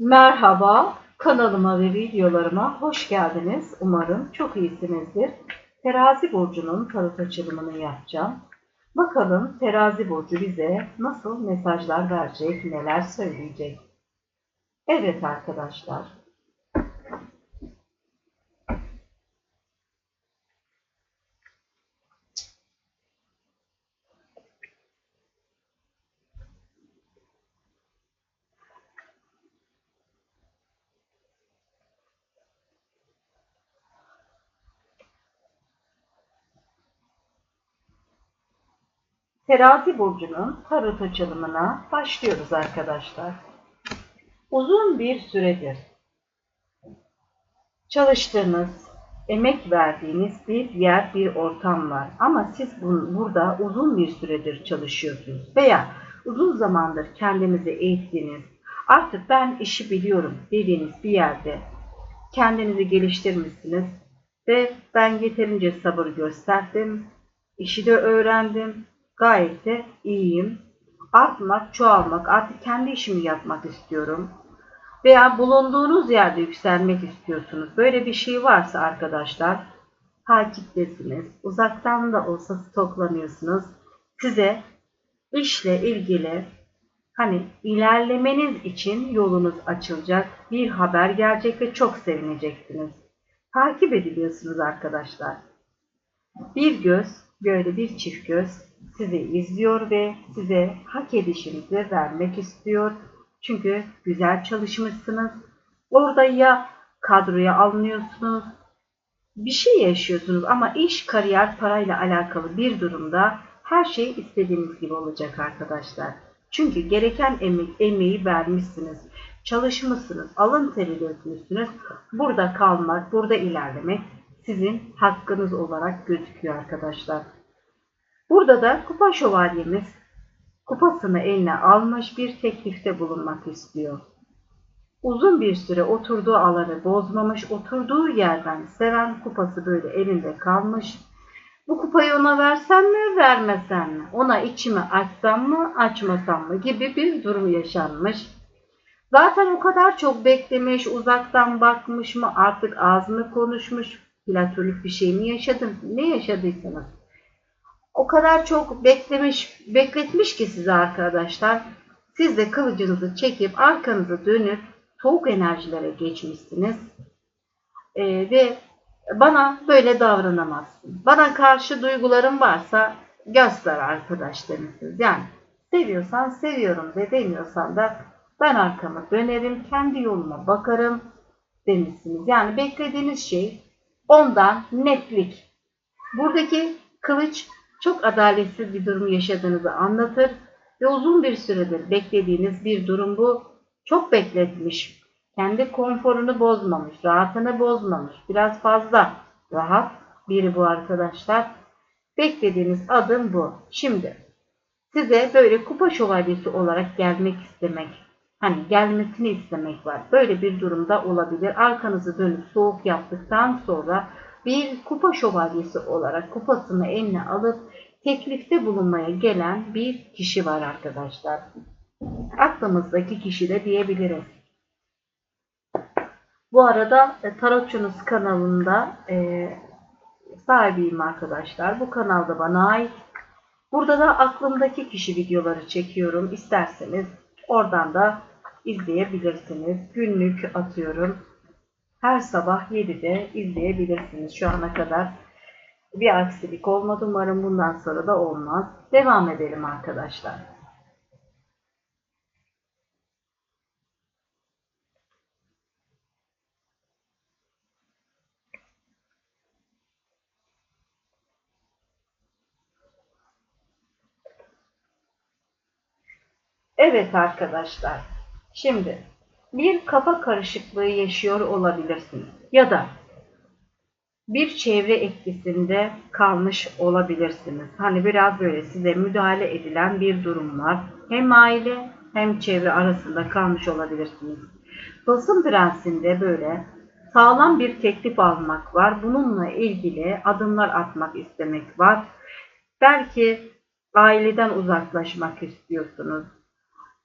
Merhaba, kanalıma ve videolarıma hoş geldiniz. Umarım çok iyisinizdir. Terazi burcunun tarot açılımını yapacağım. Bakalım terazi burcu bize nasıl mesajlar verecek, neler söyleyecek. Evet arkadaşlar. Terazi burcunun tarot açılımına başlıyoruz arkadaşlar. Uzun bir süredir çalıştığınız, emek verdiğiniz bir yer, bir ortam var. Ama siz bu- burada uzun bir süredir çalışıyorsunuz veya uzun zamandır kendinizi eğittiniz. Artık ben işi biliyorum dediğiniz bir yerde kendinizi geliştirmişsiniz ve ben yeterince sabır gösterdim, işi de öğrendim, gayet de iyiyim. Artmak, çoğalmak, artık kendi işimi yapmak istiyorum. Veya bulunduğunuz yerde yükselmek istiyorsunuz. Böyle bir şey varsa arkadaşlar, takiptesiniz. Uzaktan da olsa stoklanıyorsunuz. Size işle ilgili hani ilerlemeniz için yolunuz açılacak bir haber gelecek ve çok sevineceksiniz. Takip ediliyorsunuz arkadaşlar. Bir göz, böyle bir çift göz sizi izliyor ve size hak edişinizi vermek istiyor. Çünkü güzel çalışmışsınız. Orada ya kadroya alınıyorsunuz, bir şey yaşıyorsunuz ama iş, kariyer, parayla alakalı bir durumda her şey istediğiniz gibi olacak arkadaşlar. Çünkü gereken emek, emeği vermişsiniz, çalışmışsınız, alın teri dökmüşsünüz. Burada kalmak, burada ilerlemek sizin hakkınız olarak gözüküyor arkadaşlar. Burada da kupa şövalyemiz kupasını eline almış bir teklifte bulunmak istiyor. Uzun bir süre oturduğu alanı bozmamış, oturduğu yerden seven kupası böyle elinde kalmış. Bu kupayı ona versem mi, vermesem mi? Ona içimi açsam mı, açmasam mı gibi bir durum yaşanmış. Zaten o kadar çok beklemiş, uzaktan bakmış mı, artık ağzını konuşmuş, platonik bir şey mi yaşadım, ne yaşadıysanız. O kadar çok beklemiş, bekletmiş ki sizi arkadaşlar. Siz de kılıcınızı çekip arkanızı dönüp soğuk enerjilere geçmişsiniz. Ee, ve bana böyle davranamazsın. Bana karşı duyguların varsa göster arkadaş demişsiniz. Yani seviyorsan seviyorum de demiyorsan da ben arkamı dönerim, kendi yoluma bakarım demişsiniz. Yani beklediğiniz şey ondan netlik. Buradaki kılıç çok adaletsiz bir durum yaşadığınızı anlatır ve uzun bir süredir beklediğiniz bir durum bu. Çok bekletmiş. Kendi konforunu bozmamış, rahatını bozmamış. Biraz fazla rahat biri bu arkadaşlar. Beklediğiniz adım bu. Şimdi size böyle kupa şövalyesi olarak gelmek istemek, hani gelmesini istemek var. Böyle bir durumda olabilir. Arkanızı dönüp soğuk yaptıktan sonra bir kupa şövalyesi olarak kupasını eline alıp teklifte bulunmaya gelen bir kişi var arkadaşlar. Aklımızdaki kişi de diyebiliriz. Bu arada e, Tarotçunuz kanalında e, sahibiyim arkadaşlar. Bu kanalda bana ait. Burada da aklımdaki kişi videoları çekiyorum. İsterseniz oradan da izleyebilirsiniz. Günlük atıyorum. Her sabah 7'de izleyebilirsiniz. Şu ana kadar bir aksilik olmadı. Umarım bundan sonra da olmaz. Devam edelim arkadaşlar. Evet arkadaşlar. Şimdi bir kafa karışıklığı yaşıyor olabilirsiniz. Ya da bir çevre etkisinde kalmış olabilirsiniz. Hani biraz böyle size müdahale edilen bir durum var. Hem aile hem çevre arasında kalmış olabilirsiniz. Basın prensinde böyle sağlam bir teklif almak var. Bununla ilgili adımlar atmak istemek var. Belki aileden uzaklaşmak istiyorsunuz.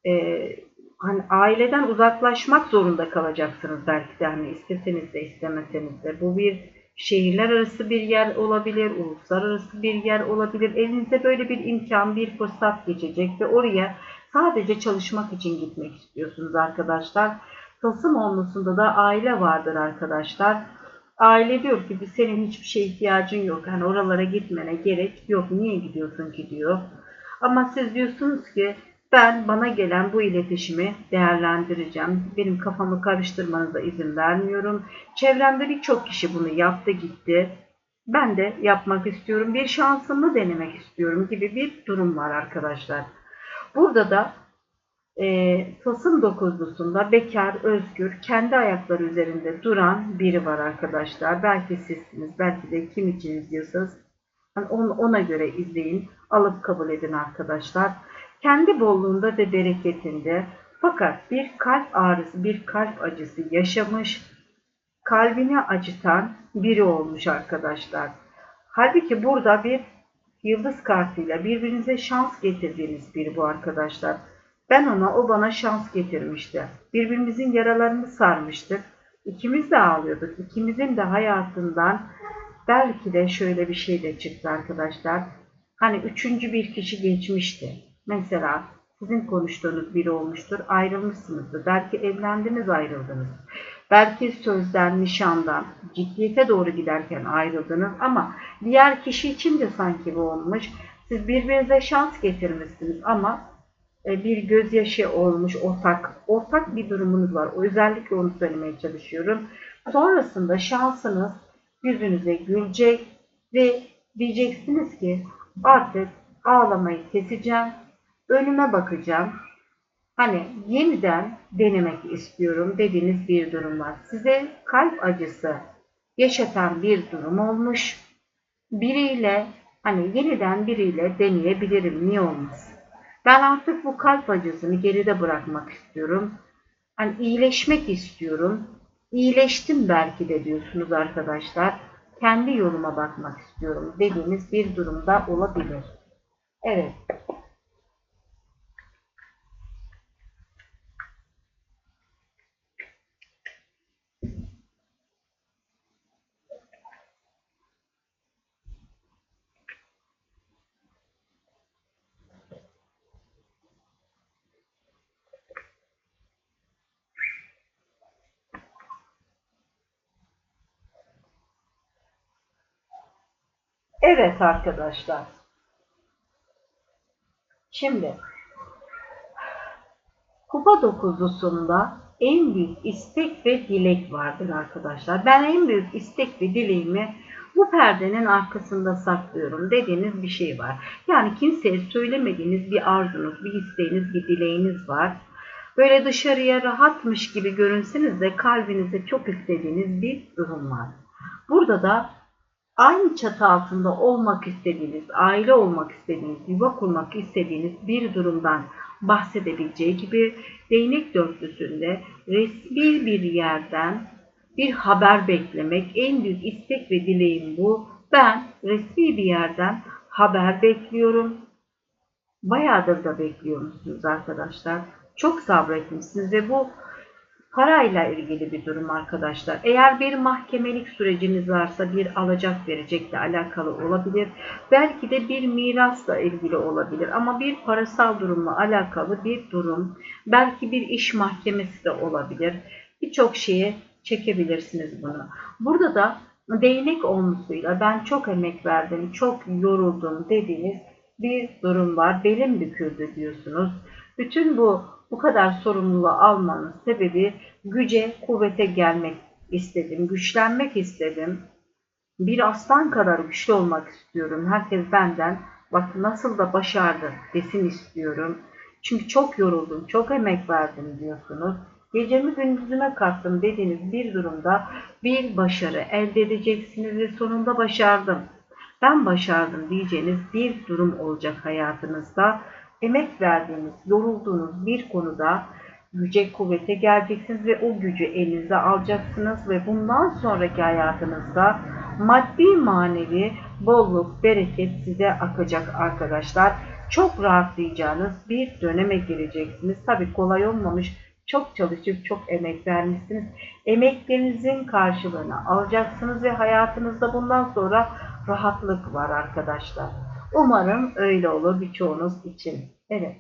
Ee, hani aileden uzaklaşmak zorunda kalacaksınız belki de hani isteseniz de istemeseniz de. Bu bir şehirler arası bir yer olabilir, uluslararası bir yer olabilir. Elinize böyle bir imkan, bir fırsat geçecek ve oraya sadece çalışmak için gitmek istiyorsunuz arkadaşlar. Tasım olmasında da aile vardır arkadaşlar. Aile diyor ki senin hiçbir şeye ihtiyacın yok. Hani oralara gitmene gerek yok. Niye gidiyorsun ki diyor. Ama siz diyorsunuz ki ben bana gelen bu iletişimi değerlendireceğim. Benim kafamı karıştırmanıza izin vermiyorum. Çevremde birçok kişi bunu yaptı gitti. Ben de yapmak istiyorum. Bir şansımı denemek istiyorum gibi bir durum var arkadaşlar. Burada da e, Tasım dokuzlusunda bekar, özgür, kendi ayakları üzerinde duran biri var arkadaşlar. Belki sizsiniz, belki de kim için izliyorsanız yani ona göre izleyin, alıp kabul edin arkadaşlar. Kendi bolluğunda ve bereketinde fakat bir kalp ağrısı, bir kalp acısı yaşamış, kalbini acıtan biri olmuş arkadaşlar. Halbuki burada bir yıldız kartıyla birbirinize şans getirdiğiniz biri bu arkadaşlar. Ben ona, o bana şans getirmişti. Birbirimizin yaralarını sarmıştık. İkimiz de ağlıyorduk. İkimizin de hayatından belki de şöyle bir şey de çıktı arkadaşlar. Hani üçüncü bir kişi geçmişti. Mesela sizin konuştuğunuz biri olmuştur. Ayrılmışsınızdır. Belki evlendiniz ayrıldınız. Belki sözden, nişandan, ciddiyete doğru giderken ayrıldınız ama diğer kişi için de sanki bu olmuş. Siz birbirinize şans getirmişsiniz ama e, bir gözyaşı olmuş ortak, ortak bir durumunuz var. O özellikle onu söylemeye çalışıyorum. Sonrasında şansınız yüzünüze gülecek ve diyeceksiniz ki artık ağlamayı keseceğim önüme bakacağım. Hani yeniden denemek istiyorum dediğiniz bir durum var. Size kalp acısı yaşatan bir durum olmuş. Biriyle hani yeniden biriyle deneyebilirim. Niye olmaz? Ben artık bu kalp acısını geride bırakmak istiyorum. Hani iyileşmek istiyorum. İyileştim belki de diyorsunuz arkadaşlar. Kendi yoluma bakmak istiyorum dediğiniz bir durumda olabilir. Evet. Evet arkadaşlar. Şimdi kupa dokuzlusunda en büyük istek ve dilek vardır arkadaşlar. Ben en büyük istek ve dileğimi bu perdenin arkasında saklıyorum dediğiniz bir şey var. Yani kimseye söylemediğiniz bir arzunuz, bir isteğiniz, bir dileğiniz var. Böyle dışarıya rahatmış gibi görünseniz de kalbinizde çok istediğiniz bir durum var. Burada da aynı çatı altında olmak istediğiniz, aile olmak istediğiniz, yuva kurmak istediğiniz bir durumdan bahsedebileceği gibi değnek dörtlüsünde resmi bir yerden bir haber beklemek en büyük istek ve dileğim bu. Ben resmi bir yerden haber bekliyorum. Bayağıdır da bekliyormuşsunuz arkadaşlar. Çok sabretmişsiniz ve bu Parayla ilgili bir durum arkadaşlar. Eğer bir mahkemelik süreciniz varsa bir alacak verecekle alakalı olabilir. Belki de bir mirasla ilgili olabilir ama bir parasal durumla alakalı bir durum. Belki bir iş mahkemesi de olabilir. Birçok şeye çekebilirsiniz bunu. Burada da değnek olmasıyla ben çok emek verdim, çok yoruldum dediğiniz bir durum var. Belim büküldü diyorsunuz. Bütün bu bu kadar sorumluluğu almanın sebebi güce, kuvvete gelmek istedim, güçlenmek istedim. Bir aslan kadar güçlü olmak istiyorum. Herkes benden bak nasıl da başardı desin istiyorum. Çünkü çok yoruldum, çok emek verdim diyorsunuz. Gecemi gündüzüme kattım dediğiniz bir durumda bir başarı elde edeceksiniz ve sonunda başardım. Ben başardım diyeceğiniz bir durum olacak hayatınızda emek verdiğiniz, yorulduğunuz bir konuda güce kuvvete geleceksiniz ve o gücü elinize alacaksınız ve bundan sonraki hayatınızda maddi manevi bolluk, bereket size akacak arkadaşlar. çok rahatlayacağınız bir döneme gireceksiniz. Tabii kolay olmamış. Çok çalışıp çok emek vermişsiniz. Emeklerinizin karşılığını alacaksınız ve hayatınızda bundan sonra rahatlık var arkadaşlar. Umarım öyle olur birçoğunuz için. Evet.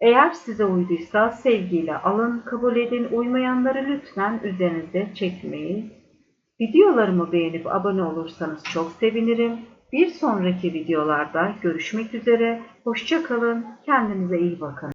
Eğer size uyduysa sevgiyle alın, kabul edin. Uymayanları lütfen üzerinize çekmeyin. Videolarımı beğenip abone olursanız çok sevinirim. Bir sonraki videolarda görüşmek üzere. Hoşça kalın. Kendinize iyi bakın.